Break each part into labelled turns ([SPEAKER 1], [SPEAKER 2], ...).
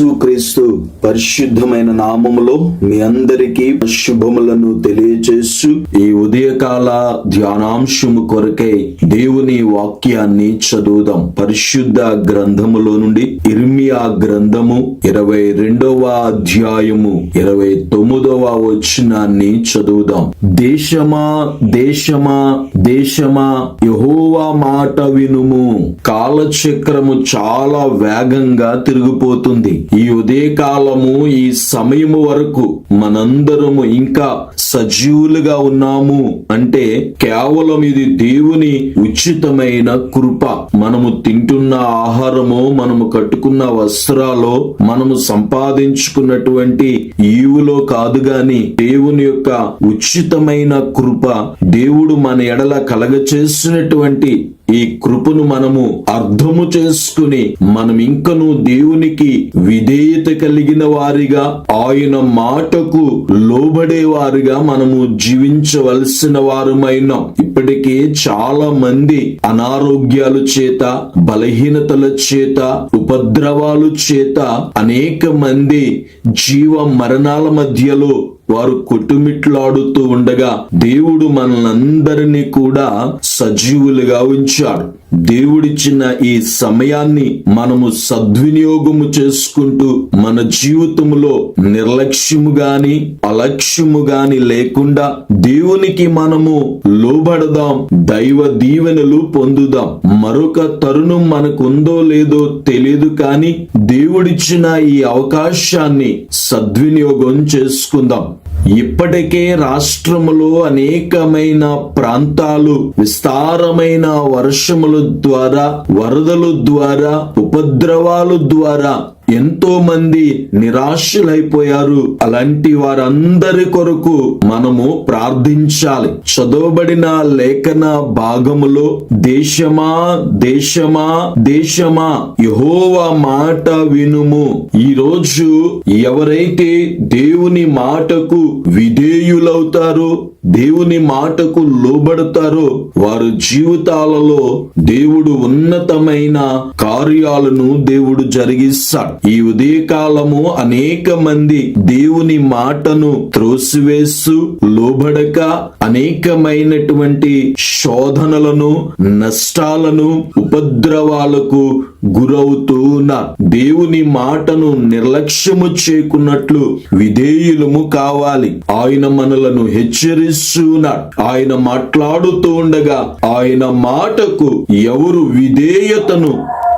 [SPEAKER 1] యేసుక్రీస్తు పరిశుద్ధమైన నామములో మీ అందరికీ శుభములను తెలియజేస్తూ ఈ ఉదయకాల ధ్యానాంశము కొరకై దేవుని వాక్యాన్ని చదువుదాం. పరిశుద్ధ గ్రంథములో నుండి ఇర్మియా గ్రంథము ఇరవై రెండవ అధ్యాయము ఇరవై తొమ్మిదవ వచనాన్ని చదువుదాం. దేశమా దేశమా దేశమా యహోవా మాట వినుము. కాలచక్రము చాలా వేగంగా తిరిగిపోతుంది. ఈ ఉదయకాలము ఈ సమయము వరకు మనందరము ఇంకా సజీవులుగా ఉన్నాము. అంటే కేవలం ఇది దేవుని ఉచితమైన కృప. మనము తింటున్న ఆహారము మనము కట్టుకున్న వస్త్రాలు మనము సంపాదించుకున్నటువంటి ఈవులో కాదు గాని దేవుని యొక్క ఉచితమైన కృప దేవుడు మన ఎడల కలగ చేసినటువంటి ఈ కృపను మనము అర్థము చేసుకుని మనం ఇంకను దేవునికి విధేయత కలిగిన వారిగా ఆయన మాటకు లోబడే వారిగా మనము జీవించవలసిన వారమైనాం. ఇప్పటికే చాలా మంది అనారోగ్యాలు చేత బలహీనతల చేత ఉపద్రవాలు చేత అనేక మంది జీవ మరణాల మధ్యలో వారు కొట్టుమిట్లాడుతూ ఉండగా దేవుడు మనలందరినీ కూడా సజీవులుగా ఉంచాడు. దేవుడిచ్చిన ఈ సమయాన్ని మనము సద్వినియోగము చేసుకుంటూ మన జీవితంలో నిర్లక్ష్యము గాని అలక్ష్యము గాని లేకుండా దేవునికి మనము లోబడదాం దైవ దీవెనలు పొందుదాం. మరొక తరుణం మనకుందో లేదో తెలియదు కానీ దేవుడిచ్చిన ఈ అవకాశాన్ని సద్వినియోగం చేసుకుందాం. ఇప్పటికే రాష్ట్రములో అనేకమైన ప్రాంతాలు విస్తారమైన వర్షముల ద్వారా వరదలు ద్వారా ఉపద్రవాలు ద్వారా ఎంతో మంది నిరాశులైపోయారు. అలాంటి వారందరి కొరకు మనము ప్రార్థించాలి. చదవబడిన లేఖన భాగములో దేశమా దేశమా దేశమా యహోవా మాట వినుము. ఈ రోజు ఎవరైతే దేవుని మాటకు విధేయులవుతారో దేవుని మాటకు లోబడతారో వారు జీవితాలలో దేవుడు ఉన్నతమైన కార్యాలను దేవుడు జరిగిస్తాడు. ఈ ఉదయకాలము అనేక మంది దేవుని మాటను త్రోసివేస్తూ లోబడక అనేకమైనటువంటి శోధనలను నష్టాలను ఉపద్రవాలకు గురవుతూ ఉన్నారు దేవుని మాటను నిర్లక్ష్యము చేయకున్నట్లు విధేయులము కావాలి. ఆయన మనలను హెచ్చరిస్తూ ఉన్నాడు ఆయన మాట్లాడుతూ ఉండగా ఆయన మాటకు ఎవరు విధేయతను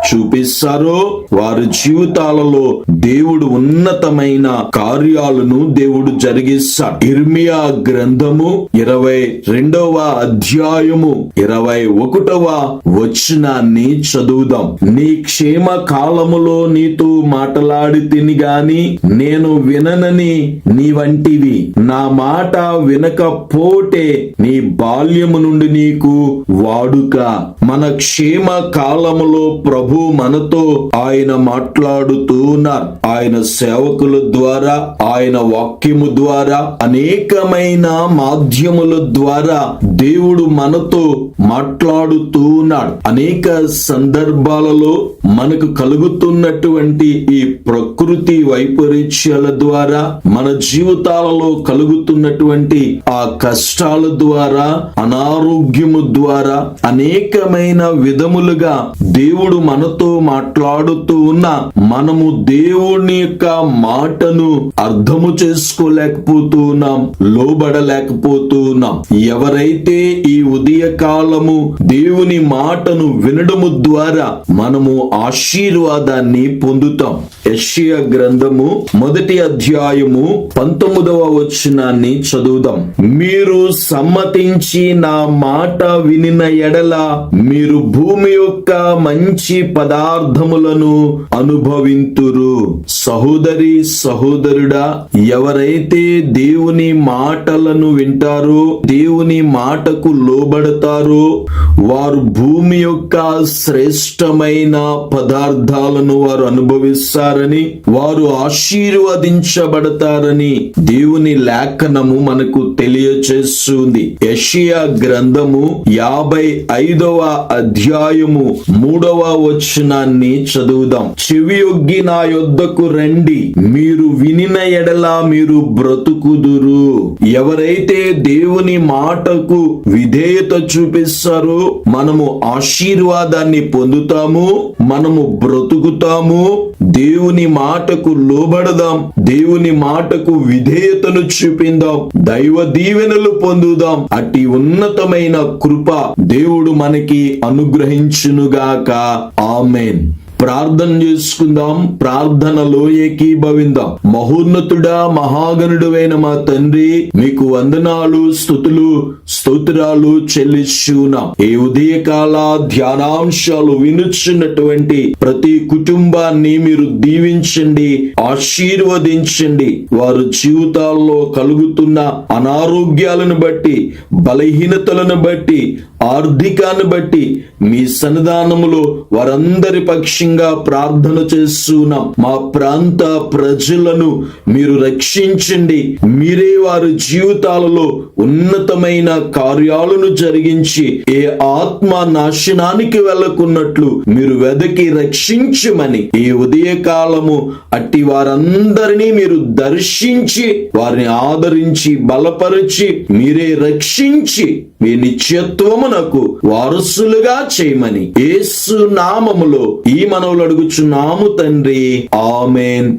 [SPEAKER 1] చూపిస్తారో? వారి జీవితాలలో దేవుడు ఉన్నతమైన కార్యాలను దేవుడు జరిగిస్తాడు. ఇర్మియా గ్రంథము ఇరవై రెండవ అధ్యాయము ఇరవై ఒకటవ వచనాన్ని చదువుదాం. నీ క్షేమ కాలములో నీతో మాట్లాడి తిని గాని నేను విననని నీ వంటివి. నా మాట వినకపోతే నీ బాల్యము నుండి నీకు వాడుక. మన క్షేమ కాలములో ప్రభు మనతో ఆయన మాట్లాడుతూ ఉన్నారు ఆయన సేవకుల ద్వారా ఆయన వాక్యము ద్వారా అనేకమైన మాధ్యముల ద్వారా దేవుడు మనతో మాట్లాడుతూ ఉన్నాడు అనేక సందర్భాలలో మనకు కలుగుతున్నటువంటి ఈ ప్రకృతి వైపరీత్యాల ద్వారా మన జీవితాలలో కలుగుతున్నటువంటి ఆ కష్టాల ద్వారా అనారోగ్యము ద్వారా అనేకమైన విధములుగా దేవుడు మనతో మాట్లాడుతూ ఉన్న మనము దేవుని యొక్క మాటను అర్థము చేసుకోలేకపోతూ ఉన్నాం లోబడలేకపోతూ ఉన్నాం. ఎవరైతే ఈ ఉదయ కాలము దేవుని మాటను వినడము ద్వారా మనము ఆశీర్వాదాన్ని పొందుతాం. యెషయ గ్రంథము మొదటి అధ్యాయము పంతొమ్మిదవ వచనాన్ని చదువుదాం. మీరు సమ్మతించి నా మాట వినిన ఎడల మీరు భూమి యొక్క మంచి పదార్థములను అనుభవింతురు. సహోదరి సహోదరుడా ఎవరైతే దేవుని మాటలను వింటారో దేవుని మాటకు లోబడతారో వారు భూమి యొక్క శ్రేష్టమైన పదార్థాలను వారు అనుభవిస్తారని వారు ఆశీర్వదించబడతారని దేవుని లేఖనము మనకు తెలియచేస్తుంది. యషియా గ్రంథము యాభై ఐదవ అధ్యాయము మూడవ వచనాన్ని చదువుదాం. చెవియొగ్గి నా యొద్దకు రండి మీరు వినిన ఎడల మీరు బ్రతుకుదురు. ఎవరైతే దేవుని మాటకు విధేయత చూపిస్తారో మనము ఆశీర్వాదాన్ని పొందుతాము మనము బ్రతుకుతాము దేవుని మాటకు లోబడదాం దేవుని మాటకు విధేయతను చూపిందాం దైవ దీవెనలు పొందుదాం. అట్టి ఉన్నతమైన కృప దేవుడు మనకి అనుగ్రహించునుగాక. ఆమెన్. ప్రార్థన చేసుకుందాం. ప్రార్థనలో ఏకీభవిందాం మహోన్నతుడా మహాగణుడువైన మా తండ్రి మీకు వందనాలు స్థుతులు స్తోత్రాలు చెల్లిస్తున్నాం. ఈ ఉదయకాల ధ్యానాంశాలు వినుచున్నటువంటి ప్రతి కుటుంబాన్ని మీరు దీవించండి ఆశీర్వదించండి. వారు జీవితాల్లో కలుగుతున్న అనారోగ్యాలను బట్టి బలహీనతలను బట్టి ఆర్థికాన్ని బట్టి మీ సన్నిధానములో వారందరి పక్షంగా ప్రార్థన చేస్తున్నాం. మా ప్రాంత ప్రజలను మీరు రక్షించండి. మీరే వారి జీవితాలలో ఉన్నతమైన కార్యాలను జరిగించి ఏ ఆత్మ నాశనానికి వెళ్ళకున్నట్లు మీరు వెదకి రక్షించమని ఈ ఉదయకాలము అట్టి వారందరినీ మీరు దర్శించి వారిని ఆదరించి బలపరిచి మీరే రక్షించి మీ నిత్యత్వమునకు వారసులుగా చేయమని ఏసు నామములో ఈ మనవులు అడుగుచున్నాము తండ్రి. ఆమెన్.